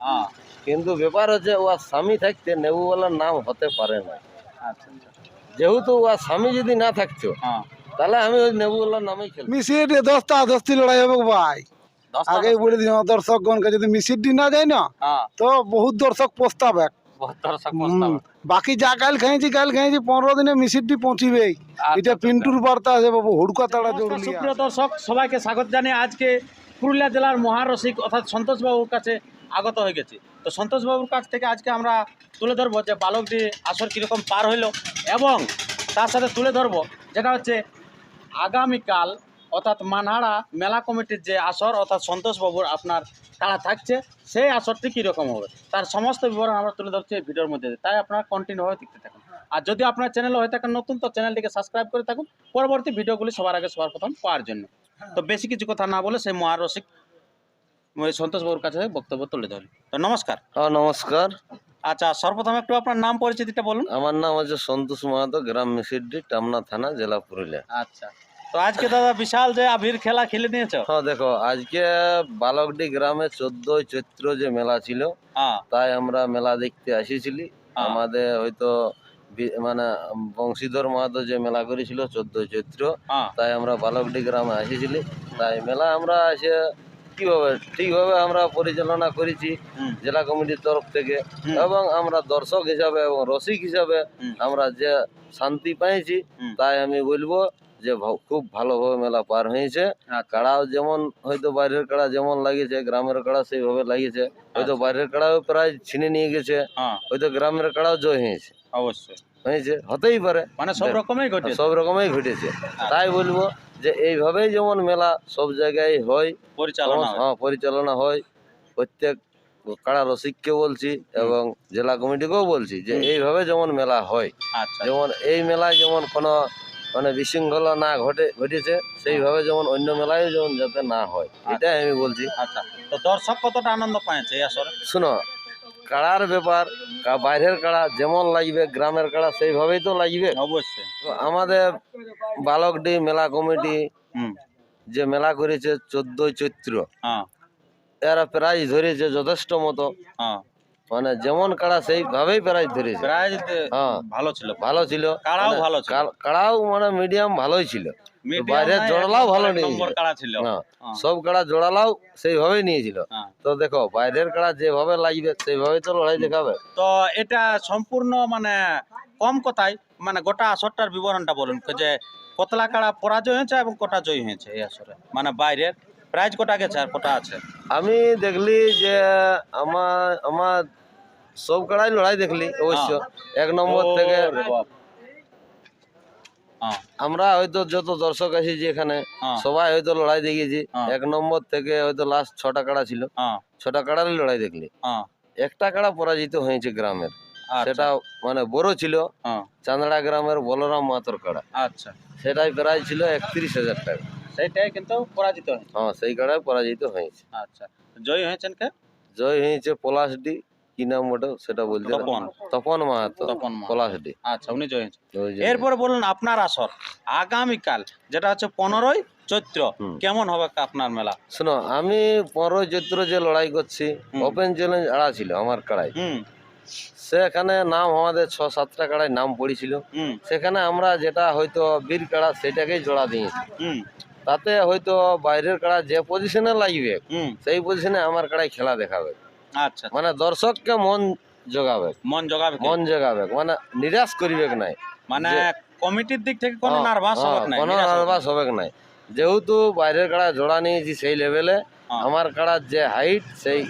হ্যাঁ। কিন্তু ব্যাপার হচ্ছে ওর স্বামী থাকতে নেবুওয়ালার নাম হতে পারে না। আচ্ছা আচ্ছা। যেহেতু ওর স্বামী যদি না থাকতো হ্যাঁ। তাহলে আমি ওই নেবুওয়ালার নামেই খেলতাম। মিশিয়ে দশটা দশটি লড়াই হবে ভাই। আগেই বলে দিলাম দর্শকগণকে যদি মিশিয়ে না যায় না হ্যাঁ। তো বহুত দর্শক প্রস্তাব বাকি যা কাল খাইছি কাল খাইছি পনেরো দিনে মিশিরটি পৌঁছিবেই এটা পিন্টুর বার্তা আছে বাবু হুড়কা তাড়া জরুরি সুপ্রিয় দর্শক সবাইকে স্বাগত জানিয়ে আজকে পুরুলিয়া জেলার মহারসিক অর্থাৎ সন্তোষবাবুর কাছে আগত হয়ে গেছে। তো সন্তোষবাবুর কাছ থেকে আজকে আমরা তুলে ধরবো যে বালকটি আসর কীরকম পার হইল এবং তার সাথে তুলে ধরবো যেটা হচ্ছে আগামীকাল অর্থাৎ মানহাড়া মেলা কমিটির যে আসর অর্থাৎ সন্তোষবাবুর আপনার কারা থাকছে, সেই আসরটি কীরকম হবে? তার সমস্ত বিবরণ আমরা তুলে ধরছি এই ভিডিওর মধ্যে তাই আপনারা কন্টিনিউ হয়ে দেখতে থাকুন। আর যদি আপনার চ্যানেল হয়ে থাকেন নতুন, তো চ্যানেলটিকে সাবস্ক্রাইব করে থাকুন। পরবর্তী ভিডিওগুলি সবার আগে সবার প্রথম পাওয়ার জন্য। তো বেশি কিছু কথা না বলে সেই মহারসিক সন্তোষবাবুর কাছে বক্তব্য তুলে ধরি তো নমস্কার। হ্যাঁ নমস্কার। আচ্ছা সর্বপ্রথম একটু আপনার নাম পরিচিতিটা বলুন। আমার নাম হচ্ছে সন্তোষ মাহাতো গ্রাম মিসিডি টামনা থানা জেলা পুরুলিয়া। আচ্ছা তো আজকে দাদা বিশাল যে আবির খেলা খেলে নিয়েছো? হ্যাঁ দেখো আজকে বালকডি গ্রামে চোদ্দই চৈত্র যে মেলা ছিল হ্যাঁ। তাই আমরা মেলা দেখতে আসিছিলি। হ্যাঁ। আমাদের হয়তো মানে বংশীধর মাহাতো যে মেলা করেছিল চোদ্দই চৈত্র হ্যাঁ। তাই আমরা বালকডি গ্রামে আসিছিলি। তাই মেলা আমরা এসে কীভাবে ঠিকভাবে আমরা পরিচালনা করেছি জেলা কমিটির তরফ থেকে এবং আমরা দর্শক হিসাবে এবং রসিক হিসাবে আমরা যে শান্তি পাইছি তাই আমি বলব যে খুব ভালোভাবে মেলা পার হয়েছে। আচ্ছা। কাড়াও যেমন হয়তো বাইরের কাড়া যেমন লাগিয়েছে গ্রামের কাড়া সেইভাবে লাগিয়েছে। হয়তো বাইরের কাড়াও প্রায় ছিনে নিয়ে গেছে। হ্যাঁ। হয়তো গ্রামের কাড়াও জয় হয়েছে। অবশ্যই। হয়েছে হতেই পারে। মানে সব রকমই ঘটে সব রকমই ঘটেছে। তাই বলব যে এইভাবেই যেমন মেলা সব জায়গায় হয় পরিচালনা হ্যাঁ। পরিচালনা হয়। প্রত্যেক কাড়া রসিককে বলছি এবং জেলা কমিটিকেও বলছি যে এইভাবে যেমন মেলা হয় আচ্ছা। যেমন এই মেলায় যেমন কোনো মানে বিশৃঙ্খলা না ঘটে ঘটেছে সেইভাবে যেমন অন্য মেলায় যেমন যাতে না হয় এটাই আমি বলছি। আচ্ছা। তো দর্শক কতটা আনন্দ পাইছে এই শুনো কাড়ার ব্যাপার বাইরের কাড়া যেমন লাগবে গ্রামের কাড়া সেইভাবেই তো লাগবে। অবশ্যই। তো আমাদের বালকডি মেলা কমিটি যে মেলা করেছে চোদ্দই চৈত্র হ্যাঁ। এরা প্রায় ধরেছে যথেষ্ট মতো। হ্যাঁ। মানে যেমন কাড়া সেইভাবেই প্রাইজ ধরেছে। প্রায় হ্যাঁ। ভালো ছিল। ভালো ছিল। কাড়াও মানে ভালো ছিল। কাড়াও মানে মিডিয়াম ভালোই ছিল। বাইরের জোড়ালাও ভালো নিয়েছিল। নম্বর কাড়া ছিল। হ্যাঁ। হ্যাঁ। সব কাড়া জোড়ালাও সেইভাবেই নিয়েছিল। হ্যাঁ। তো দেখো বাইরের কাড়া যেভাবে লাগবে সেইভাবেই তো লড়াই দেখাবে। তো এটা সম্পূর্ণ মানে কম কথায় মানে গোটা আসরটার বিবরণটা বলুন যে কতলা কাড়া পরাজয় হয়েছে এবং কটা জয় হয়েছে এই আসরে? মানে বাইরের প্রাইজ কটা গেছে আর কটা আছে? আমি দেখলি যে আমার আমার সব কাড়াই লড়াই দেখলি অবশ্য। এক নম্বর থেকে। হ্যাঁ। আমরা হয়তো যত দর্শক আছি এখানে হ্যাঁ। সবাই হয়তো লড়াই দেখেছি হ্যাঁ। এক নম্বর থেকে হয়তো লাস্ট ছটা কাড়া ছিল। হ্যাঁ। ছটা কাড়ারই লড়াই দেখলি। হ্যাঁ। একটা কাড়া পরাজিত হয়েছে গ্রামের। আচ্ছা, সেটা মানে বড় ছিল। হ্যাঁ। চান্দড়া গ্রামের বলরাম মাতর কাড়া। আচ্ছা। সেটাই প্রায় ছিল একত্রিশ হাজার টাকা। সেইটাই কিন্তু পরাজিত হয়েছে। হ্যাঁ সেই কাড়ায় পরাজিত হয়েছে। আচ্ছা জয় হয়েছেন কে? জয় হয়েছে পলাশডি কি নাম ওটা সেটা বলতে তপন। তপন মাহাতো তপন। পলাশডি আচ্ছা উনি জয় যে- এরপরে বলুন আপনার আসর আগামীকাল যেটা হচ্ছে পনেরোই চৈত্র কেমন হবে আপনার মেলা? শোনো আমি পনেরোই চৈত্র যে লড়াই করছি ওপেন চ্যালেঞ্জ আড়া ছিল আমার কাড়াই। সেখানে নাম আমাদের ছ সাতটা কাড়ায় নাম পড়েছিল। সেখানে আমরা যেটা হয়তো বীর কাড়া সেটাকেই জোড়া দিয়েছি। তাতে হয়তো বাইরের কাড়া যে পজিশনে লাগবে সেই পজিশনে আমার কাড়াই খেলা দেখাবে। আচ্ছা মানে দর্শককে মন জোগাবে। মন জগাবে মন জোগাবে। মানে নিরাশ করিবে নাই? মানে কমিটির দিক থেকে কোনো নার্ভাস হবে না কোনো নার্ভাস হবে নাই। যেহেতু বাইরের কাড়া জোড়া নিয়েছি সেই লেভেলে। আমার কাড়ার যে হাইট সেই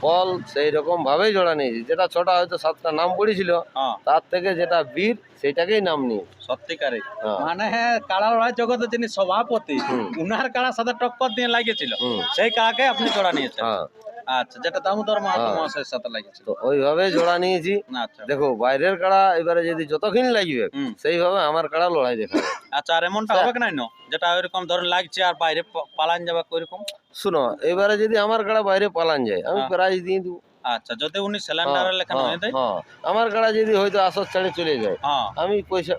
বল সেই রকম ভাবেই জোড়া নিয়েছি। যেটা ছোটা হয়তো সাতটা নাম পড়েছিল হ্যাঁ। তার থেকে যেটা বীর সেটাকেই নাম নিয়ে সত্যিকারে। হ্যাঁ। মানে হ্যাঁ কাড়া লড়াই জগতে যিনি সভাপতি উনার কাড়ার সাথে টক্কর দিয়ে লাগিয়েছিল সেই কাকে আপনি জোড়া নিয়েছেন। হ্যাঁ। আচ্ছা যেটা মাহাতো হ্যাঁ। মহাশয়ের সাথে তো ওইভাবে জোড়া নিয়েছি। আচ্ছা। দেখো বাইরের কাড়া এবারে যদি যতক্ষণ লাগবে সেইভাবে আমার কাড়া লড়াই দেখাবে আচ্ছা আর এমনটা হবে কি নাই যেটা ওইরকম ধরুন লাগছে আর বাইরে পালান যাবে ওইরকম? শুনো এবারে যদি আমার কাড়া বাইরে পালান যায় আমি হ্যাঁ। প্রাইজ দিয়ে দেবো। আচ্ছা যদি উনি হ্যাঁ, হয়ে দেয়। আমার কাড়া যদি হয়তো আসর ছাড়ে চলে যায় আমি পয়সা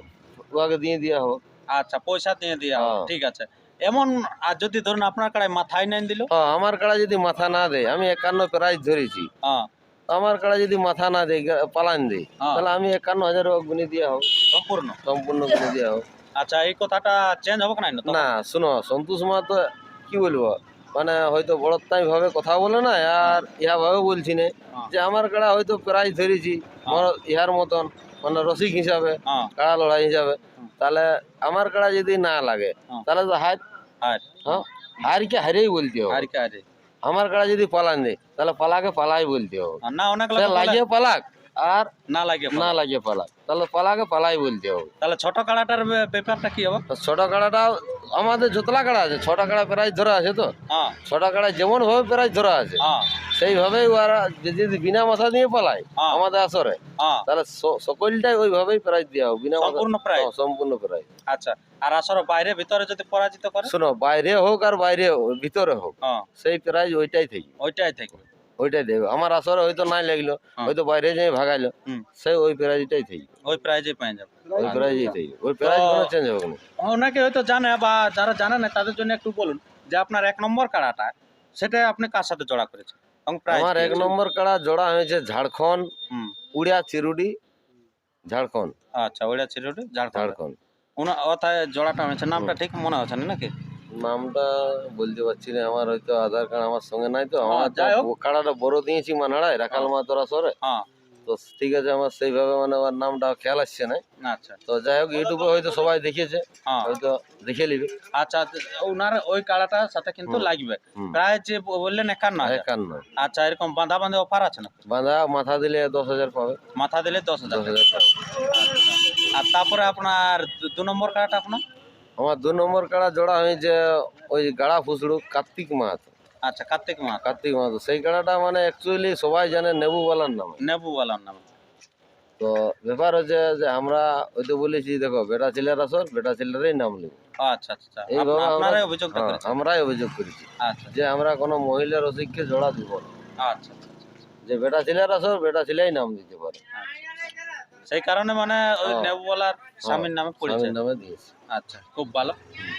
ওকে দিয়ে দেওয়া হোক। আচ্ছা পয়সা দিয়ে দিয়া হ্যাঁ। ঠিক আছে। এমন আর যদি ধরুন আপনার কাড়ায় মাথায় নেন দিল? হ্যাঁ, আমার কাড়া যদি মাথা না দেয় আমি একান্ন প্রাইজ ধরেছি। হ্যাঁ। আমার কাড়া যদি মাথা না দেয় পালান দেয় হ্যাঁ। তাহলে আমি একান্ন হাজার গুনে দেওয়া হোক সম্পূর্ণ? সম্পূর্ণ গুনে দেওয়া হোক আচ্ছা এই কথাটা চেঞ্জ হবে না না শোনো সন্তোষ মা তো কি বলব? মানে হয়তো বড়তাই ভাবে কথা বলে না আর ইহা ভাবে বলছি না। যে আমার কাড়া হয়তো প্রাইজ ধরেছি ইহার মতন মানে রসিক হিসাবে কাড়া লড়াই হিসাবে। তাহলে আমার কাড়া যদি না লাগে। তাহলে তো হার আর হ্যাঁ হারকে হারেই বলতে হবে আর কি আছে আমার কাড়া যদি পালান দেয় তাহলে পালাকে পালাই বলতে হবে আর না অনেক সে লোক বলে, লাগিয়ে পালাক আর না লাগে না লাগিয়ে পালাক তাহলে পালাকে পালাই বলতে হবে। তাহলে ছোট কাড়াটার ব্যাপারটা কি হবে? ছোট কাড়াটা আমাদের যতলা কাড়া আছে ছোট কাড়া প্রাইজ ধরা আছে তো। হ্যাঁ। ছোট কাড়া যেমন ভাবে প্রাইজ ধরা আছে হ্যাঁ। সেইভাবেই ওরা যদি বিনা মাথা দিয়ে পালায় হ্যাঁ। আমাদের আসরে তাহলে সকলটাই ওইভাবেই প্রাইজ দেওয়া হোক বিনা সম্পূর্ণ প্রাইজ হ্যাঁ, সম্পূর্ণ প্রাইজ আচ্ছা আর আসর বাইরে ভিতরে যদি পরাজিত করে? শোনো বাইরে হোক আর বাইরে ভিতরে হোক সেই প্রাইজ ওইটাই থেকে। ওইটাই থাকবে ওইটাই দেবে। আমার আসরে হয়তো নাই লাগল হ্যাঁ। হয়তো বাইরে যাই ভাগাইলো। হুম। সেই ওই প্রাইজটাই থেকে ওই প্রাইজে পেয়ে যাবে। ওই প্রাইজই থেকে ওই প্রাইজ কোনো চেঞ্জ হবে না। অনেকে হয়তো জানে বা যারা জানে না তাদের জন্য একটু বলুন যে আপনার এক নম্বর কাড়াটা সেটা আপনি কার সাথে জোড়া করেছেন? আমার এক নম্বর কাড়া জোড়া হয়েছে ঝাড়খণ্ড উড়িয়া চিরুডি ঝাড়খণ্ড। আচ্ছা উড়িয়া চিরুডি ঝাড়খণ্ড। ঝাড়খণ্ড। ওনা ওথায় জোড়াটা হয়েছে। নামটা ঠিক মনে হচ্ছে না নাকি? নামটা বলতে পারছি না আমার হয়তো আধার কার্ড আমার সঙ্গে নাই তো হ্যাঁ, আমার। কাড়াটা বড় দিয়েছি মানাড়ায় রাখাল মা তোরা সরে হ্যাঁ। তো ঠিক আছে আমার সেইভাবে মানে আমার নামটা খেয়াল আসছে না। আচ্ছা। তো যাই হোক ইউটিউবে হয়তো সবাই দেখেছে হ্যাঁ। হয়তো দেখে নিবে। আচ্ছা ওনার ওই কাড়াটার সাথে কিন্তু লাগবে। প্রায় যে বললেন একান্ন। একান্ন। আচ্ছা এরকম বাঁধা বাঁধে অফার আছে না? বাঁধা মাথা দিলে দশ হাজার পাবে। মাথা দিলে দশ হাজার। আর তারপরে আপনার দু নম্বর কাড়াটা আপনার? আমার দু নম্বর কাড়া জোড়া হয়েছে ওই গাড়া ফুসড়ু কার্তিক মাহাতো। আচ্ছা কার্তিক মাস কার্তিক মাহাতো। সেই কাড়াটা মানে অ্যাকচুয়ালি সবাই জানে নেবুওয়ালার নামে। নেবু বলার নাম। তো ব্যাপার হচ্ছে যে আমরা ওই তো বলেছি দেখো বেটা ছেলের আসর বেটা ছেলেরই নাম নেব। আচ্ছা আচ্ছা আচ্ছা। হ্যাঁ, আমরাই অভিযোগ করেছি আচ্ছা যে আমরা কোনো মহিলা রসিককে জোড়া দিব না। আচ্ছা আচ্ছা, আচ্ছা, যে বেটা ছেলের আসর বেটা ছেলেই নাম দিতে পারে। আচ্ছা। সেই কারণে মানে ওই হ্যাঁ। নেবু বলার স্বামীর নামে পড়েছে নামে দিয়েছে। আচ্ছা খুব ভালো।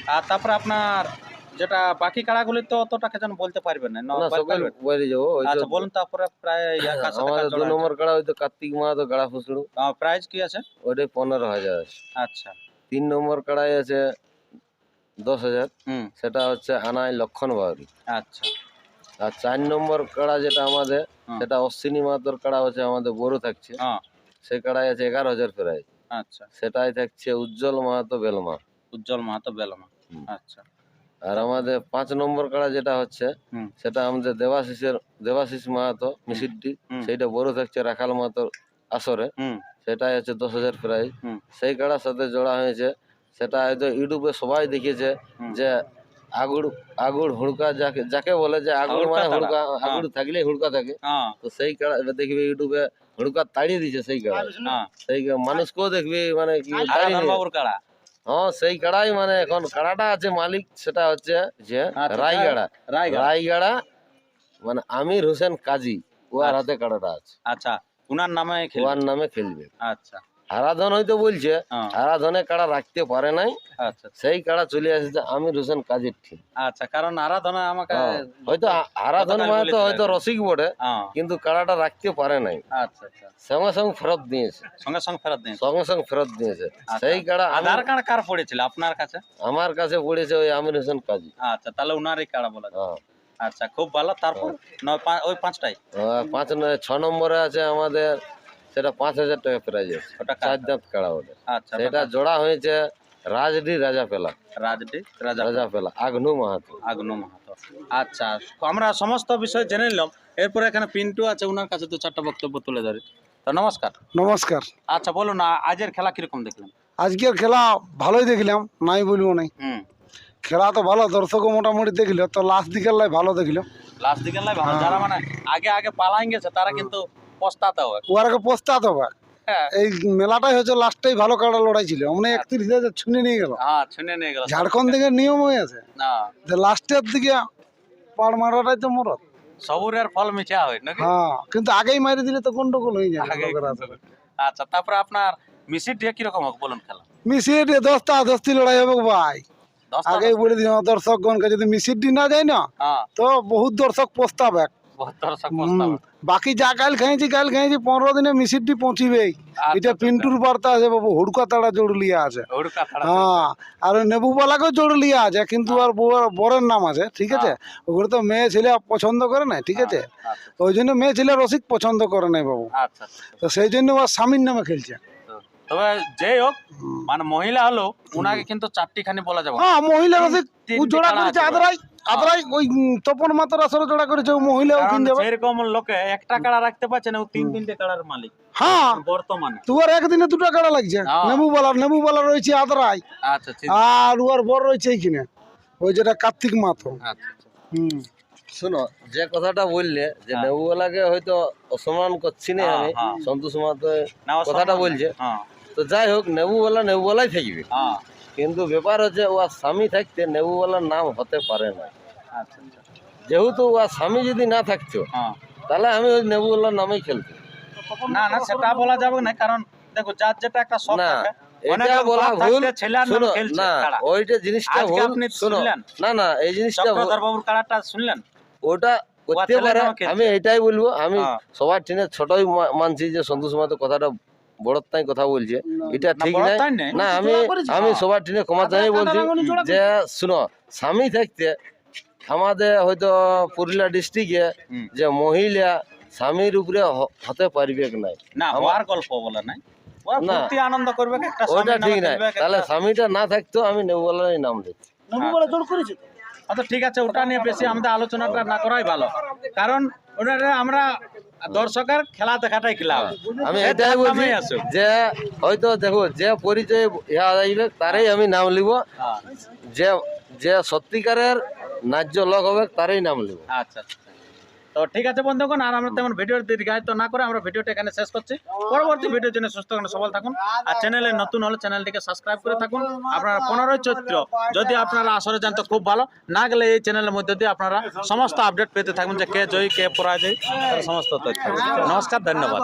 আর তারপরে আপনার যেটা বাকি কাড়াগুলি তো অতটাকে যেন বলতে পারবেন না বল- যাব আচ্ছা বলুন তারপরে প্রায় কার আমাদের দু নম্বর কাড়া হয়তো কার্তিক মাহাতো গাড়া ফুসড়ু প্রাইস কি আছে? ওইটাই পনেরো হাজার আছে। আচ্ছা। তিন নম্বর কাড়াই আছে দশ হাজার। সেটা হচ্ছে আনাই লক্ষণ বাউরি আচ্ছা। আর চার নম্বর কাড়া যেটা আমাদের সেটা অশ্বিনী মাহাতোর কাড়া হচ্ছে আমাদের বড় থাকছে। সেই কাড়াই আছে এগারো হাজার প্রায়। আচ্ছা। সেটাই থাকছে উজ্জ্বল মাহাতো বেলমা। উজ্জ্বল মাহাতো বেলমা। আচ্ছা। আর আমাদের পাঁচ নম্বর কাড়া যেটা হচ্ছে সেটা আমাদের দেবাশিসের দেবাশিস মাহাতো মিসিড্ডি। সেইটা বড় থাকছে রাখাল মাহাতোর আসরে। সেটাই হচ্ছে দশ হাজার প্রাইজ হুম। সেই কাড়ার সাথে জোড়া হয়েছে। সেটা হয়তো ইউটিউবে সবাই দেখেছে যে আগুড় আগুড় হুড়কা যাকে যাকে বলে যে আগুড় মানে হুড়কা হ্যাঁ। আগুড় থাকলেই হুড়কা থাকে। হ্যাঁ। তো সেই দেখবি ইউটিউবে হুড়কা তাড়িয়ে দিছে সেই কাড়া হ্যাঁ সেই মানুষকেও দেখবি মানে কি কাড়া হ্যাঁ সেই কাড়াই মানে এখন কাড়াটা আছে মালিক সেটা হচ্ছে যে রায়গাড়া রায়গাড়া মানে আমির হোসেন কাজী আচ্ছা। হাতে কাড়াটা আছে আচ্ছা উনার নামে ওনার নামে খেলবে আচ্ছা হারাধন হয়তো বলছে হারাধনে কাড়া রাখতে পারে নাই আচ্ছা। সেই কাড়া চলে আসছে আমির হোসেন কাজীর ঠিক আচ্ছা কারণ আরাধনা আমাকে হয়তো আ- হারাধন গতকাল মানে হয়তো রসিক বটে কিন্তু কাড়াটা রাখতে পারে নাই। আচ্ছা আচ্ছা। সঙ্গে সঙ্গে ফেরত দিয়েছে। সঙ্গে সঙ্গে ফেরত দিন সঙ্গে সঙ্গে ফেরত দিয়েছে। আচ্ছা। সেই কাড়া আধার কার্ড কার পড়েছিল? আপনার কাছে? আমার কাছে পড়েছে ওই আমির হোসেন কাজী। আচ্ছা তাহলে উনারই কাড়া বলা যায়। আচ্ছা খুব ভালো। তারপর ওই পাঁচটাই পাঁচ নয় ছ নম্বরে আছে আমাদের সেটা পাঁচ হাজার টাকা প্রাইজ আছে। ওটা চার কার? দাঁত কাড়া ওটা আচ্ছা সেটা জোড়া হয়েছে রাজডি রাজা পেলা রাজডি রাজা রাজা পেলা আগ্নু মাহাতো। আগ্নো মাহাতো। আচ্ছা আমরা সমস্ত বিষয় জেনে নিলাম। এরপরে এখানে পিন্টু আছে ওনার কাছে তো চারটা বক্তব্য তুলে ধরি। তো নমস্কার। নমস্কার। আচ্ছা বলুন আজের খেলা কীরকম দেখলেন? আজকের খেলা ভালোই দেখলাম নাই বলব নাই। হুম। খেলা তো ভালো দর্শকও মোটামুটি দেখল তো লাস্ট দিকের লাই ভালো দেখলাম লাস্ট দিকের লাই ভালো। যারা মানে আগে আগে পালাই গেছে তারা কিন্তু পস্তাতে হবে। ওয়ারকে পস্তাতে হবে। হ্যাঁ। এই মেলাটাই হচ্ছে লাস্টটাই ভালো লড়াই ছিল। মানে একত্রিশ হাজার ছুনে নিয়ে গেল। হ্যাঁ নিয়ে গেল। ঝাড়খণ্ড থেকে নিয়ম হয়ে আছে না। যে লাস্টের দিকে পাড় মারাটাই তো মরত সবুরের ফল মিঠা হয় নাকি? হ্যাঁ কিন্তু আগেই মারি দিলে তো গন্ডগোল হয়ে যায় আগে আচ্ছা তারপরে আপনার মিসির দিয়ে কীরকম হোক বলুন খেলা? মিশিয়ে দিয়ে দশটা দশটি লড়াই হবে ভাই। আগেই বলে দিন দর্শকগণকে যদি মিসিডি না যায় না হ্যাঁ। তো বহুত দর্শক প্রস্তাব এক বাকি যা কাল খাইছি কাল খাইছি পনেরো দিনে মিসিডি পৌঁছিবেই। আচ্ছা, এটা পিন্টুর বার্তা আছে বাবু হুড়কা তাড়া জড়লিয়া আছে। হ্যাঁ আর ওই নেবুবালাকেও জড়লিয়া আছে কিন্তু আর বরের নাম আছে ঠিক আছে? ওগুলো তো মেয়ে ছেলে পছন্দ করে না ঠিক আছে? আচ্ছা ওই জন্য মেয়ে ছেলে রসিক পছন্দ করে নাই বাবু। আচ্ছা আচ্ছা। তো সেই জন্য ওর স্বামীর নামে খেলছে। তবে যেই হোক মানে মহিলা হলো ওনাকে কিন্তু চারটি খানি বলা যাবে। হ্যাঁ মহিলা রসিক জোড়া করেছে আদরাই। আদরাই ওই তপন মাতার আসরে জোড়া করেছে ও মহিলা কারণ ওখানে লোকে একটা কাড়া রাখতে পারছে না ও তিন তিনটে কাড়ার মালিক। হ্যাঁ। বর্তমানে। তোর একদিনে দুটো কাড়া লাগছে। হ্যাঁ। নেবুবালার নেবুবালা রয়েছে আদরাই। আচ্ছা আর ওর বর রয়েছে এইখানে। ওই যেটা কার্তিক মাতো। আচ্ছা আচ্ছা। হুম। শোনো যে কথাটা বললে যে হ্যাঁ। নেবুওয়ালাকে হয়তো অসম্মান করছি না হ্যাঁ, আমি হ্যাঁ। সন্তোষ মাহাতো কথাটা বলছে। হ্যাঁ। তো যাই হোক নেবুওয়ালা নেবুওয়ালাই থাকবে। হ্যাঁ। কিন্তু ব্যাপার হচ্ছে ওর স্বামী থাকতে নেবুওয়ালার নাম হতে পারে না। আচ্ছা আচ্ছা। যেহেতু ওর স্বামী যদি না থাকতো হ্যাঁ। তাহলে আমি ওই নেবুওয়ালার নামেই খেলতাম। না না সেটা বলা যাবে না কারণ দেখো যার যেটা একটা শখ থাকে এটা বলা ভুল। না ওইটা জিনিসটা ভুল শোনো না না এই জিনিসটা ভুল। বাবুর কাড়াটা শুনলেন? ওটা করতে পারে আমি এটাই বলব আমি হ্যাঁ। সবার ট্রেনে ছোটই মানছি যে সন্তোষ মাহাতো কথাটা বড়র তাই কথা বলছে। এটা ঠিক নাই। না আমি আমি সবার ট্রেনে ক্ষমা চাই বলছি যে শুনো স্বামী থাকতে আমাদের হয়তো পুরুলিয়া ডিস্ট্রিক্টে যে মহিলা স্বামীর উপরে হতে পারবে নাই? না হওয়ার গল্প বলে নাই। আনন্দ করবে একটা ঠিক নাই। তাহলে স্বামীটা না থাকতো আমি নেবুলারই নাম দিচ্ছি আচ্ছা ঠিক আছে ওটা নিয়ে বেশি আমাদের আলোচনাটা না করাই ভালো। কারণ ওনারা আমরা দর্শকের খেলা দেখাটাই খেলাম আমি এটাই বলছি যে হয়তো দেখো যে পরিচয় ইয়া যাইবে তারই আমি নাম লিব। হ্যাঁ, যে যে সত্যিকারের ন্যায্য লোক হবে তারই নাম লিব। আচ্ছা আচ্ছা। তো ঠিক আছে বন্ধুগণ, আর আমরা তেমন ভিডিও দীর্ঘায়িত না করে আমরা ভিডিওটা এখানে শেষ করছি। পরবর্তী ভিডিওর জন্য সুস্থ সবল থাকুন। আর চ্যানেলে নতুন হলে চ্যানেলটিকে সাবস্ক্রাইব করে থাকুন। আপনারা পনেরোই চৈত্র, যদি আপনারা আসরে যান তো খুব ভালো। না গেলে এই চ্যানেলের মধ্যে দিয়ে আপনারা সমস্ত আপডেট পেতে থাকুন যে কে জয়ী, কে পরাজয়ী সমস্ত তথ্য। নমস্কার, ধন্যবাদ।